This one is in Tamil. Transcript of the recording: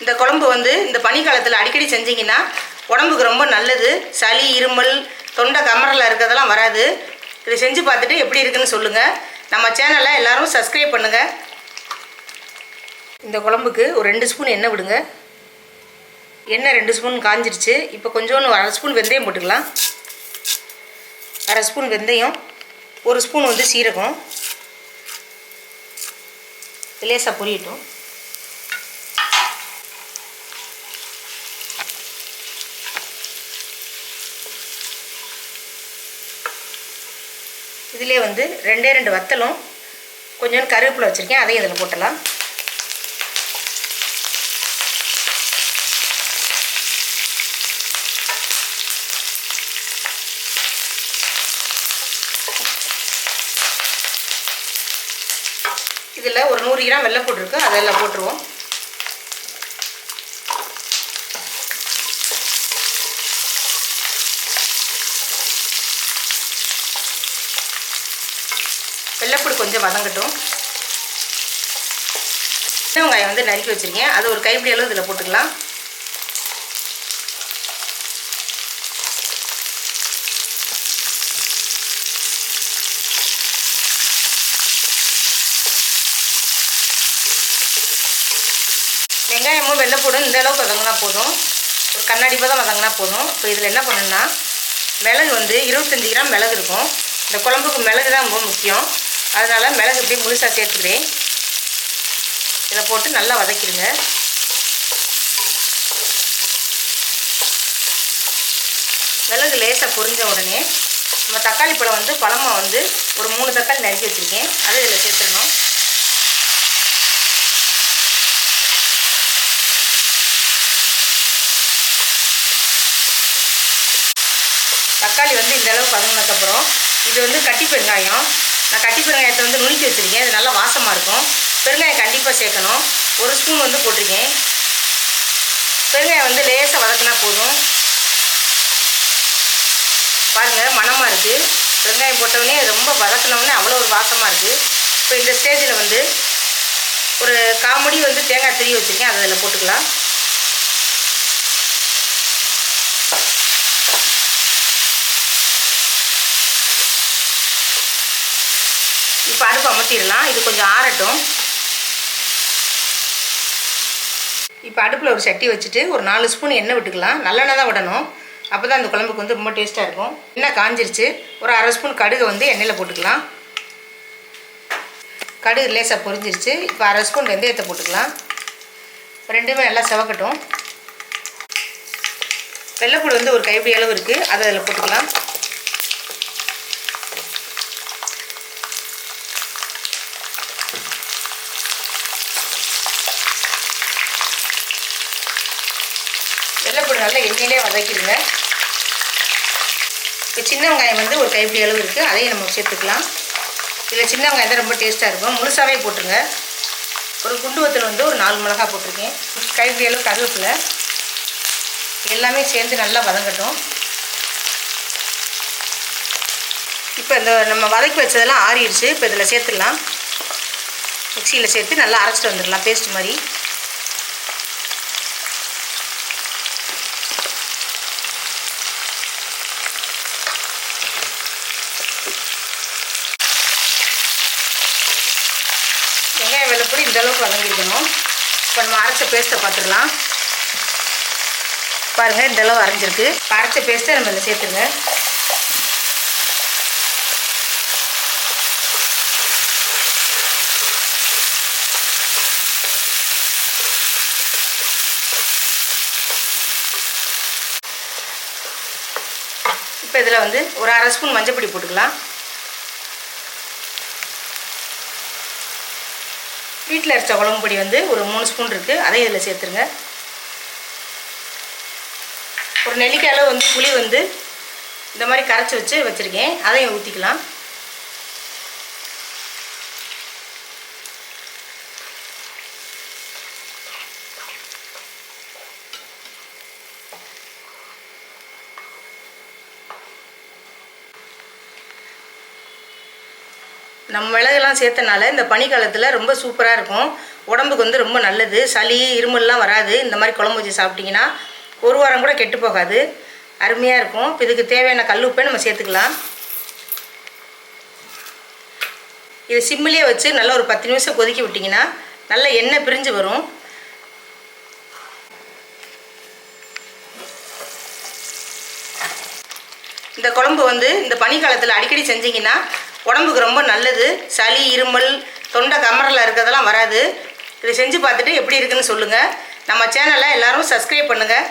இந்த குழம்பு வந்து இந்த பனிக்காலத்தில் அடிக்கடி செஞ்சீங்கன்னா உடம்புக்கு ரொம்ப நல்லது. சளி இருமல் தொண்டை கமரில் இருக்கிறதெல்லாம் வராது. இதை செஞ்சு பார்த்துட்டு எப்படி இருக்குன்னு சொல்லுங்கள் நம்ம சேனலை எல்லாரும் சப்ஸ்கிரைப் பண்ணுங்கள் இந்த குழம்புக்கு ஒரு ரெண்டு ஸ்பூன் எண்ணெய் விடுங்க. எண்ணெய் ரெண்டு ஸ்பூன் காஞ்சிருச்சு. இப்போ கொஞ்சோண்டு அரை ஸ்பூன் வெந்தயம் போட்டுக்கலாம். அரை ஸ்பூன் வெந்தயம் ஒரு ஸ்பூன் வந்து சீரகம். லேசாக பொரியட்டும். இதிலே வந்து ரெண்டே ரெண்டு வத்தலும் கொஞ்சம் கருவேப்பிலை வச்சுருக்கேன் அதையும் இதில் போட்டலாம் இதில் ஒரு நூறு கிராம் வெள்ளை போட்டிருக்கு அதெல்லாம் போட்டுருவோம். வெள்ளைப்பூடு கொஞ்சம் வதங்கட்டும். சின்ன வெங்காயம் வந்து நறுக்கி வச்சுருக்கேன். அது ஒரு கைப்பிடி அளவு இதில் போட்டுக்கலாம். வெங்காயமும் வெள்ளைப்பூடும் இந்த அளவுக்கு வதங்கினா போதும். ஒரு கண்ணாடி பதம் வதங்கினா போதும். இப்போ இதில் என்ன பண்ணணும்னா மிளகு வந்து இருபத்தஞ்சி கிராம் மிளகு இருக்கும். இந்த குழம்புக்கு மிளகு தான் ரொம்ப முக்கியம். அதனால் மிளகு இப்படி முழுசாக சேர்த்துக்கிறேன். இதை போட்டு நல்லா வதக்கிடுங்க. மிளகு லேசாக பொரிஞ்ச உடனே நம்ம தக்காளி பழம் வந்து பழமாக வந்து ஒரு மூணு தக்காளி நறுக்கி வச்சுருக்கேன். அதை இதில் சேர்த்துடணும். தக்காளி வந்து இந்த அளவு வதங்கினதுக்கப்புறம் இது வந்து கட்டி பெருங்காயம். நான் கட்டி பெருங்காயத்தை வந்து நுணுக்கி வச்சுருக்கேன். இது நல்லா வாசமாக இருக்கும். பெருங்காயம் கண்டிப்பாக சேர்க்கணும். ஒரு ஸ்பூன் வந்து போட்டிருக்கேன். பெருங்காயம் வந்து லேசாக வதக்கினா போதும். பாருங்கள் மணமாக இருக்குது வெங்காயம் போட்டவுடனே ரொம்ப வதக்கினவுடனே அவ்வளோ ஒரு வாசமாக இருக்குது இப்போ இந்த ஸ்டேஜில் வந்து ஒரு காமெடி வந்து தேங்காய் திரி வச்சுருக்கேன். அதை அதில் போட்டுக்கலாம். இப்போ அடுப்பு அமர்த்திடலாம். இது கொஞ்சம் ஆறட்டும். இப்போ அடுப்பில் ஒரு சட்டி வச்சுட்டு ஒரு நாலு ஸ்பூன் எண்ணெய் விட்டுக்கலாம். நல்லெண்ணெய் தான் விடணும். அப்போ தான் அந்த குழம்புக்கு வந்து ரொம்ப டேஸ்ட்டாக இருக்கும். எண்ணெய் காஞ்சிருச்சு. ஒரு அரை ஸ்பூன் கடுகு வந்து எண்ணெயில் போட்டுக்கலாம். கடுகு லேசாக பொரிஞ்சிருச்சு. இப்போ அரை ஸ்பூன் வெந்தயத்தை போட்டுக்கலாம். ரெண்டுமே நல்லா செவக்கட்டும். வெள்ளைப்பூடு வந்து ஒரு கைப்பிடி அளவு இருக்குது அதை அதில் போட்டுக்கலாம். வெள்ளைப்பூடு எண்ணெயிலே வதக்கிடுங்க. இப்போ சின்ன வெங்காயம் வந்து ஒரு கைப்பிடி அளவு இருக்குது அதையும் நம்ம சேர்த்துக்கலாம். இதில் சின்ன வெங்காயம் தான் ரொம்ப டேஸ்ட்டாக இருக்கும். முழுசாகவே போட்டுருங்க. ஒரு குண்டு வத்தில் வந்து ஒரு நாலு மிளகா போட்டிருக்கேன். கைப்பிடி அளவு கருவேப்பிலை. எல்லாமே சேர்ந்து நல்லா வதங்கட்டும். இப்போ இந்த நம்ம வதக்கி வச்சதெல்லாம் ஆறிடுச்சு. இப்போ இதில் சேர்த்துடலாம். மிக்சியில் சேர்த்து நல்லா அரைச்சிட்டு வந்துடலாம். பேஸ்ட் மாதிரி. வெங்காயம் வெள்ளைப்பொடி இந்த அளவுக்கு இப்போ நம்ம அரைச்ச பேஸ்ட்டை பார்த்துடலாம். பாருங்கள் இந்த அளவு அரைஞ்சிருக்கு. இப்போ அரைச்ச பேஸ்ட்டை நம்ம இதில் சேர்த்துருங்க. இப்போ இதில் வந்து ஒரு அரை ஸ்பூன் மஞ்சப்பொடி போட்டுக்கலாம். வீட்டில் அரைச்ச குழம்பு பொடி வந்து ஒரு மூணு ஸ்பூன் இருக்குது அதையும் இதில் சேர்த்துருங்க. ஒரு நெல்லிக்காயில் வந்து புளி வந்து இந்த மாதிரி கரைச்சி வச்சு வச்சுருக்கேன். அதையும் ஊற்றிக்கலாம் நம்ம மிளகெல்லாம் சேர்த்தனால இந்த பனிக்காலத்தில் ரொம்ப சூப்பராக இருக்கும். உடம்புக்கு வந்து ரொம்ப நல்லது. சளி இருமல்லாம் வராது. இந்த மாதிரி குழம்பு வச்சு சாப்பிட்டிங்கன்னா ஒரு வாரம் கூட கெட்டு போகாது. அருமையாக இருக்கும். இப்போ இதுக்கு தேவையான கல் உப்பை நம்ம சேர்த்துக்கலாம். இது சிம்மிலே வச்சு நல்லா ஒரு பத்து நிமிஷம் கொதிக்க விட்டிங்கன்னா நல்ல எண்ணெய் பிரிஞ்சு வரும். இந்த குழம்பு வந்து இந்த பனிக்காலத்தில் அடிக்கடி செஞ்சீங்கன்னா உடம்புக்கு ரொம்ப நல்லது. சளி இருமல் தொண்டை கமரில் இருக்கிறதெல்லாம் வராது. இதை செஞ்சு பார்த்துட்டு எப்படி இருக்குன்னு சொல்லுங்கள் நம்ம சேனலை எல்லோரும் சப்ஸ்கிரைப் பண்ணுங்கள்